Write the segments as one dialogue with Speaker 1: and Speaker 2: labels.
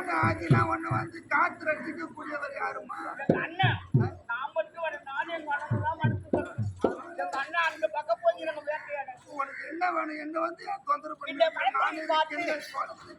Speaker 1: ஒண்ணு ஆச்சுன்னா ஒண்ணு வந்து காத்து ரட்சிக்க கூடியவர் யாருமா
Speaker 2: அண்ணன் நான் மட்டும் வர நானே தான் மனசு அண்ணன் அந்த பக்கம் போய் நம்ம வேட்டையாட.
Speaker 1: உனக்கு என்ன வேணும்? என்ன வந்து தொந்தரவு பண்ணி நான்
Speaker 2: பார்த்து.
Speaker 1: இருக்கின்ற சோழத்தை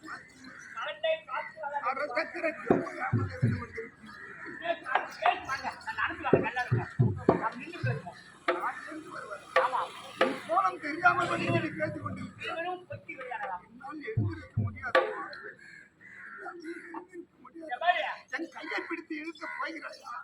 Speaker 2: ভাই রাজা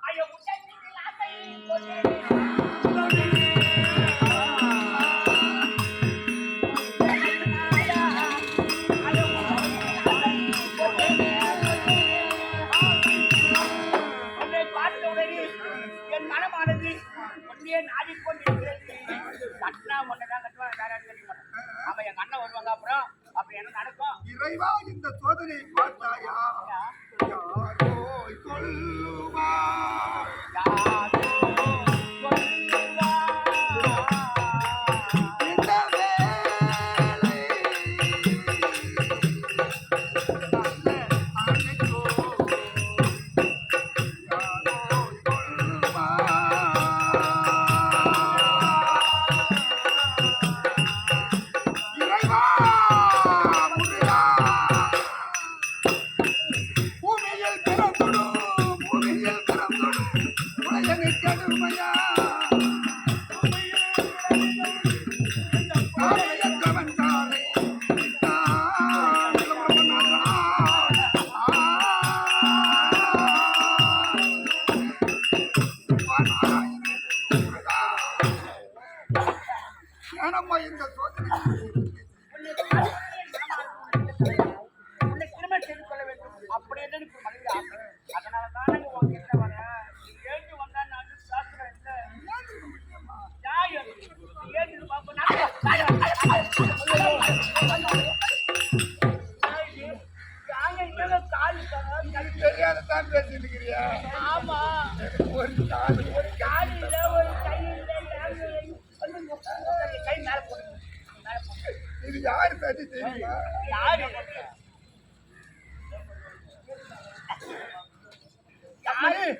Speaker 1: இது யாரு பேசி தெரியுமா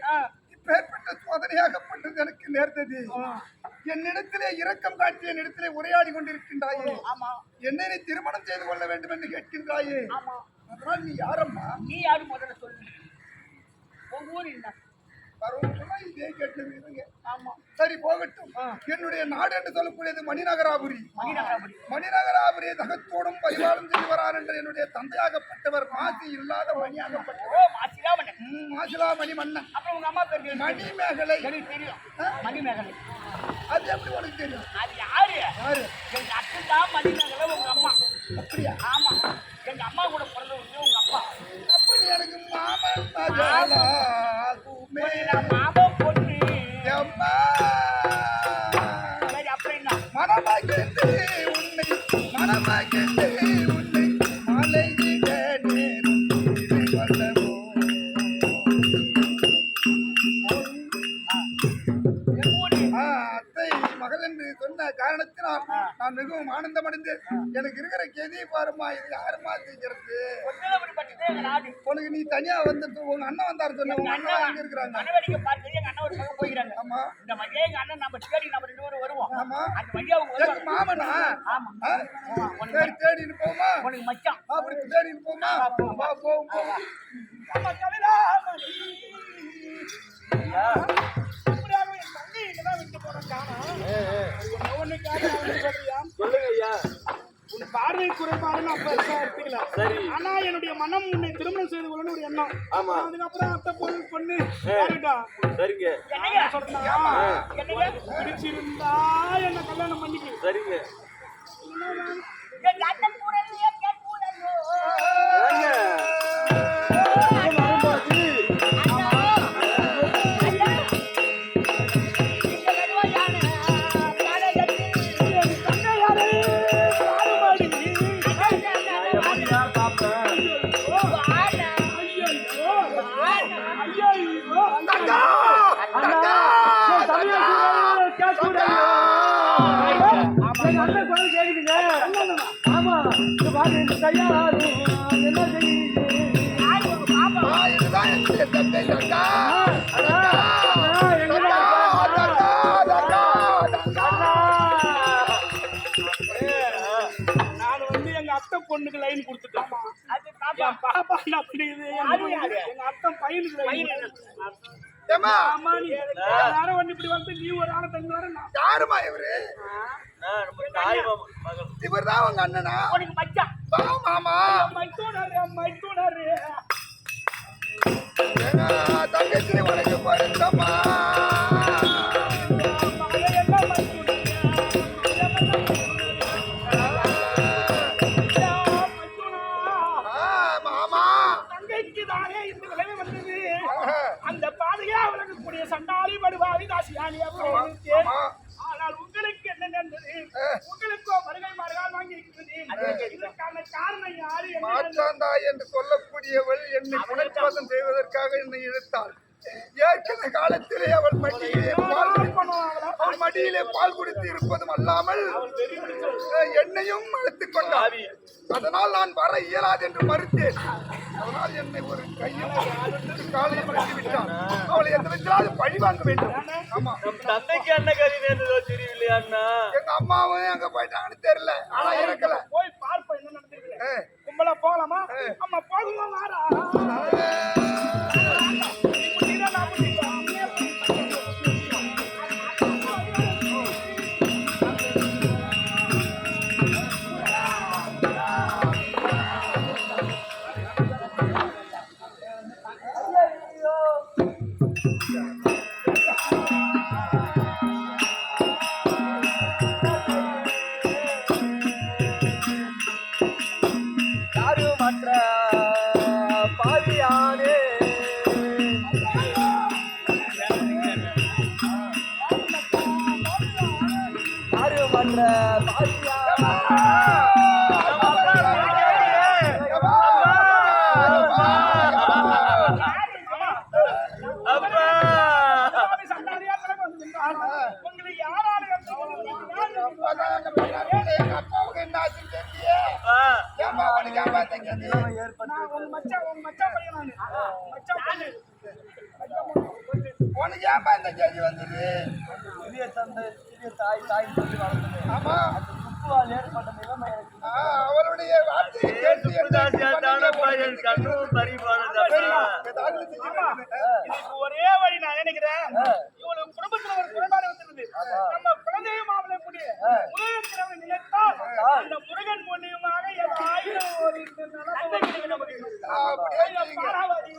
Speaker 2: ஆ.
Speaker 1: இப்பேற்பட்ட சோதனையாகப்பட்டது எனக்கு நேர்ந்தது என்னிடத்திலே இரக்கம் காட்டி என்னிடத்திலே உரையாடி கொண்டிருக்கின்றாயே.
Speaker 2: ஆமா.
Speaker 1: என்னை நீ திருமணம் செய்து கொள்ள வேண்டும் என்று கேட்கின்றாயே. அதனால் நீ யாரம்மா?
Speaker 2: நீ யாரு முதல்ல சொல்லு. உங்க ஊர் என்ன?
Speaker 1: பரவலா இதே கேட்டு
Speaker 2: ஆமா.
Speaker 1: சரி போகட்டும். என்னுடைய நாடு என்று சொல்லக்கூடியது மணிநகராபுரி.
Speaker 2: மணிநகராபுரி.
Speaker 1: தகத்தோடும் பரிவாரம் செய்து வரார் என்ற என்னுடைய தந்தையாகப்பட்டவர் மாசி இல்லாத மணியாகப்பட்டவர். மாசிலாமணி மன்னன்
Speaker 2: அப்புறம் உங்க அம்மா பேர்
Speaker 1: மணிமேகலை.
Speaker 2: எனக்கு தெரியும். மணிமேகலை.
Speaker 1: அது எப்படி உனக்கு தெரியும்?
Speaker 2: அது யாரு?
Speaker 1: யாரு?
Speaker 2: எங்க அத்தை தான் மணிமேகலை உங்க அம்மா.
Speaker 1: அப்படியா?
Speaker 2: ஆமா. எங்க அம்மா கூட பிறந்தவங்க உங்க அப்பா.
Speaker 1: அப்ப நீ எனக்கு மாமன்
Speaker 2: மாமா
Speaker 1: காரணத்தினால் நான் மிகவும் ஆனந்தமடைந்து எனக்கு இருக்கிற கெதி பாருமா இது யாருமா
Speaker 2: நாடு.
Speaker 1: உனக்கு நீ தனியா வந்து உங்க அண்ணன் வந்தாரு சொன்ன உங்க அண்ணன் எங்க இருக்கிறாங்க ஆமா.
Speaker 2: இந்த வழியா எங்க அண்ணன் நம்ம தேடி நம்ம ரெண்டு பேரும் வருவோம்.
Speaker 1: ஆமா.
Speaker 2: அந்த வழியா வருவாங்க.
Speaker 1: மாமனா?
Speaker 2: ஆமா?
Speaker 1: சரி தேடின்னு போமா.
Speaker 2: உனக்கு மச்சான்.
Speaker 1: அப்படி தேடின்னு போமா. போவோம் போவோம்.
Speaker 2: ஆமா. அதுக்கப்புறம் அத்தை பொண்ணு பொண்ணு.
Speaker 3: சரிங்க.
Speaker 2: பிடிச்சிருந்தா என்ன கல்யாணம் பண்ணிக்கு
Speaker 3: சரிங்க.
Speaker 4: பொண்ணுக்கு லைன் கொடுத்துட்டேன்
Speaker 2: அது பாப்பா.
Speaker 4: என் பாப்பா என்ன பண்ணுது என்
Speaker 2: அது
Speaker 4: பொண்ணு-
Speaker 2: யாரு?
Speaker 4: எங்க அத்தை பையனுக்கு லைன்
Speaker 1: இவரு? இவர்தான் உங்க அண்ணனா? மாமா.
Speaker 4: மைத்தூனாரு மைத்தூனாரு.
Speaker 1: Ah, tá ஏற்கனவே காலத்திலே அவள் மடியிலே பால் அவள் மடியிலே பால் குடித்து இருப்பதும் அல்லாமல் என்னையும் அழைத்துக் கொண்டாள். அதனால் நான் வர இயலாது என்று மறுத்தேன். அதனால் என்னை ஒரு கையும் காலையும் அடித்து விட்டான். அவளை எந்த விதத்திலாவது பழி வாங்க வேண்டும். ஆமா.
Speaker 3: தந்தைக்கு என்ன கறி நேர்ந்ததோ தெரியலையா அண்ணா?
Speaker 1: எங்க அம்மாவும் அங்க போயிட்டாங்கன்னு தெரியல. ஆனா இறக்கல.
Speaker 4: போய் பார்ப்போம் என்ன நடந்திருக்கு கும்பலா போகலாமா. அம்மா போகுமா வாரா
Speaker 1: உனக்கு ஏன்பா இந்த செய்தி வந்தது?
Speaker 3: சிறிய தந்தை சிறிய தாய் தாய் சொல்லி வளர்த்தது
Speaker 1: ஆமா.
Speaker 3: துப்புவால் ஏற்பட்ட நிலைமை எனக்கு.
Speaker 4: இதுக்கு ஒரே வழி நான் நினைக்கிறேன். இவளுக்கு குடும்பத்துல ஒரு குறைபாடு வந்துருது நம்ம குழந்தைய மாமலை கூடிய முருகன் நினைத்தால் அந்த முருகன் மூலியமாக ஏதாயிரம் ஒரு. பாராவதி.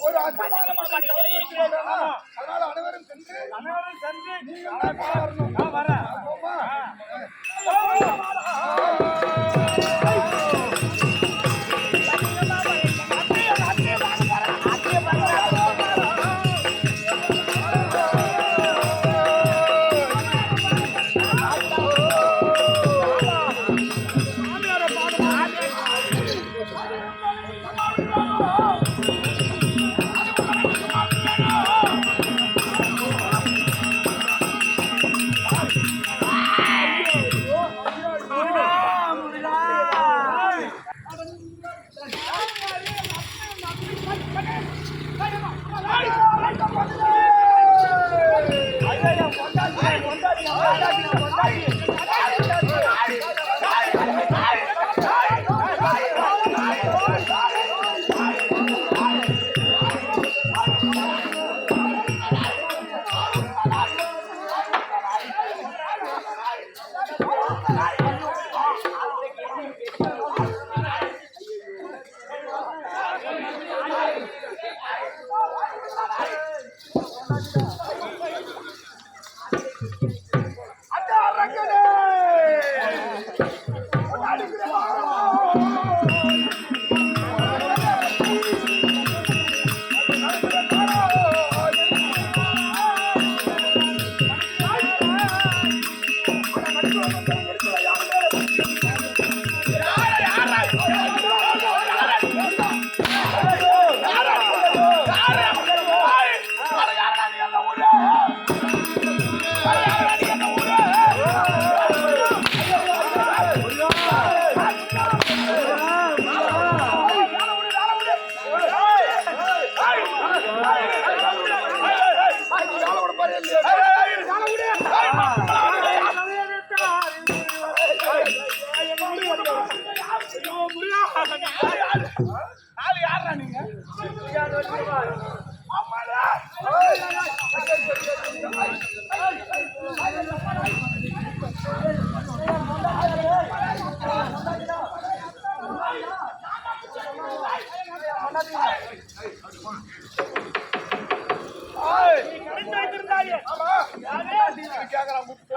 Speaker 1: ஒரு அதனால அனைவரும் சென்று
Speaker 4: அனைவரும் இருந்தாயே கேக்குறான்
Speaker 1: கூப்பிட்டு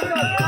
Speaker 1: Thank
Speaker 4: you.